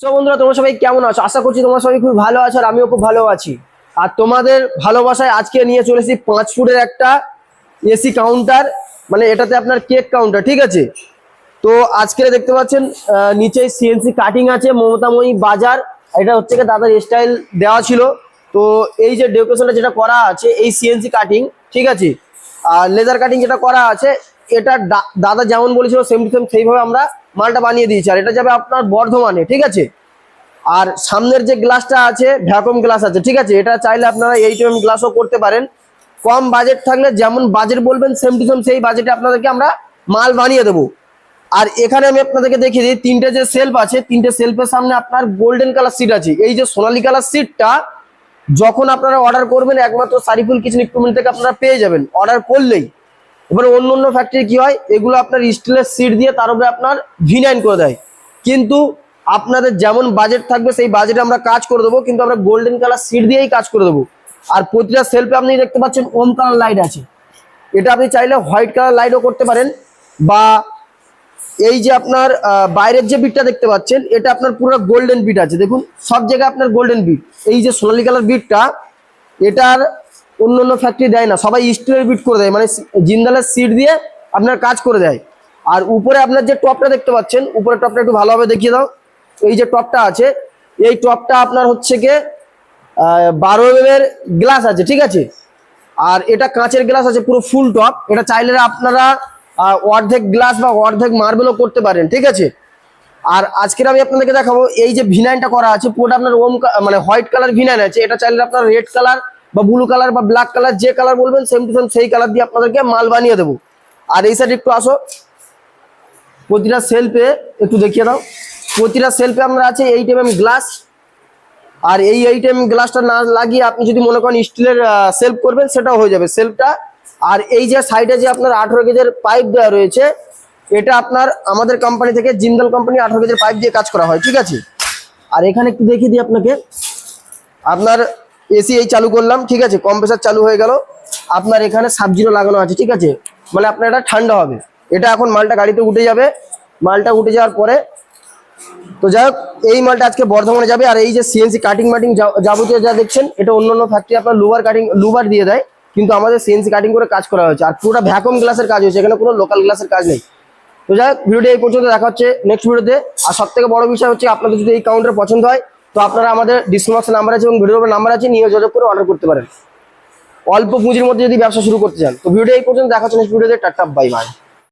So বন্ধুরা, তোমরা সবাই কেমন আছো? আশা করছি তোমরা সবাই খুব ভালো আছো আর আমিও খুব ভালো আছি। আর তোমাদের ভালোবাসায় আজকে নিয়ে চলেছি পাঁচ ফুটের একটা এসি কাউন্টার মানে এটাতে আপনার কেক কাউন্টার ঠিক আছে? তো আজকে দেখতে পাচ্ছেন নিচে সিএনসি কাটিং আছে, মমতাময়ী বাজার, এটা হচ্ছে দাদার স্টাইল দেওয়া ছিল। তো এই যে ডেকোরেশনটা যেটা করা আছে, এই সিএনসি কাটিং ঠিক আছে? আর লেজার কাটিং যেটা করা আছে, এটা দাদা যেমন বলেছিল সেম টু সেম সেইভাবে আমরা মালটা বানিয়ে দিয়েছি, আর এটা যাবে আপনার বর্ধমানে, ঠিক আছে? আর সামনের যে গ্লাসটা আছে, ভ্যাকুম গ্লাস আছে, ঠিক আছে? এটা চাইলে আপনারা এইট এম গ্লাসও করতে পারেন। কম বাজেট থাকলে যেমন বাজেট বলবেন সেম টু সেম সেই বাজেটে আপনাদেরকে আমরা মাল বানিয়ে দেবো। আর এখানে আমি আপনাদেরকে দেখিয়ে দিই, তিনটে যে সেলফ আছে, তিনটে সেলফের সামনে আপনার গোল্ডেন কালার সিট আছে। এই যে সোনালি কালার সিটটা যখন আপনারা অর্ডার করবেন, একমাত্র সারিফুল কিচেন ইকুইপমেন্ট থেকে আপনারা পেয়ে যাবেন। অর্ডার করলেই। এবার অন্য অন্য ফ্যাক্টরি কি হয়? এগুলো আপনার স্টিলের সিট দিয়ে তার উপরে আপনার ভিনাইন করে দেয়। কিন্তু আপনাদের যেমন বাজেট থাকবে, সেই বাজেটে আমরা কাজ করে দেবো, কিন্তু আমরা গোল্ডেন কালার সিট দিয়েই কাজ করে দেবো। আর প্রতিটা সেলফে আপনি দেখতে পাচ্ছেন ওম কালার লাইট আছে। এটা আপনি চাইলে হোয়াইট কালার লাইটও করতে পারেন, বা এই যে আপনার বাইরের যে বিটটা দেখতে পাচ্ছেন, এটা আপনার পুরো গোল্ডেন বিট আছে। দেখুন, সব জায়গায় আপনার গোল্ডেন বিট এই যে সোনালি কালার বিটটা এটার অন্য অন্য ফ্যাক্টরি দেয় না, সবাই স্টিলের বিট করে দেয় মানে জিন্দালের সিট দিয়ে আপনার কাজ করে দেয়। আর উপরে আপনার যে টপটা দেখতে পাচ্ছেন উপরে টপটা একটু ভালোভাবে দেখিয়ে দাও। এই যে টপটা আছে, এই টপটা আপনার হচ্ছে গিয়ে বারো এম এর গ্লাস আছে, ঠিক আছে? আর এটা কাঁচের গ্লাস আছে, পুরো ফুল টপ এটা চাইলে আপনারা অর্ধেক গ্লাস বা অর্ধেক মার্বেলও করতে পারেন, ঠিক আছে? আর আজকের আমি আপনাদেরকে দেখাবো, এই যে ভিনাইনটা করা আছে, পুরোটা আপনার ওম কা- মানে হোয়াইট কালার ভিনাইন আছে, এটা চাইলে আপনার রেড কালার বা ব্লু কালার বা ব্ল্যাক কালার যে কালার বলবেন সেম টু সেম সেই কালার দিয়ে আপনাদেরকে মাল বানিয়ে দেবো। আর এই সাইড একটু আসো। প্রতিটা সেলফে একটু দেখিয়ে দাও। প্রতিটা সেলফে আমরা আছে এইট এম গ্লাস আর এই এইট এম গ্লাসটা না লাগিয়ে আপনি যদি মনে করেন স্টিলের সেলফ করবেন, সেটাও হয়ে যাবে সেলফটা আর এই যে সাইডে যে আপনার আঠেরো কেজের পাইপ দেওয়া রয়েছে, এটা আপনার আমাদের কোম্পানি থেকে জিন্দাল কোম্পানি আঠেরো কেজের পাইপ দিয়ে কাজ করা হয়, ঠিক আছে? আর এখানে একটু দেখিয়ে দিই আপনাকে। আপনার এসি এই চালু করলাম, ঠিক আছে? কম্প্রেসার চালু হয়ে গেল। আপনার এখানে সাবজিরো লাগানো আছে, ঠিক আছে? মানে আপনার এটা ঠান্ডা হবে। এটা এখন মালটা গাড়িতে উঠে যাবে। মালটা উঠে যাওয়ার পরে, তো যাই এই মালটা আজকে বর্ধমানে যাবে। আর এই যে সিএনসি কাটিং মাটিং যাবতীয় যা দেখছেন, এটা অন্য অন্য ফ্যাক্টরি আপনার লুবার কাটিং লুবার দিয়ে দেয়। কিন্তু আমাদের সিএনসি কাটিং করে কাজ করা হয়েছে। আর পুরোটা ভ্যাকুম গ্লাসের কাজ হয়েছে, এখানে কোনো লোকাল গ্লাসের কাজ নেই। তো যাই হোক ভিডিওটি এই পর্যন্ত দেখা হচ্ছে নেক্সট ভিডিওতে আর সব থেকে বড় বিষয় হচ্ছে, আপনাদের যদি এই কাউন্টার পছন্দ হয় তো আপনারা আমাদের ডিসক্রিপশন নাম্বার আছে এবং ভিডিওর নাম্বার আছে, নিয়ে যোগাযোগ করে অর্ডার করতে পারেন। অল্প পুঁজির মধ্যে যদি ব্যবসা শুরু করতে চান, তো ভিডিও এই পর্যন্ত দেখাচ্ছেন ভিডিওতে টাটা বাই বাই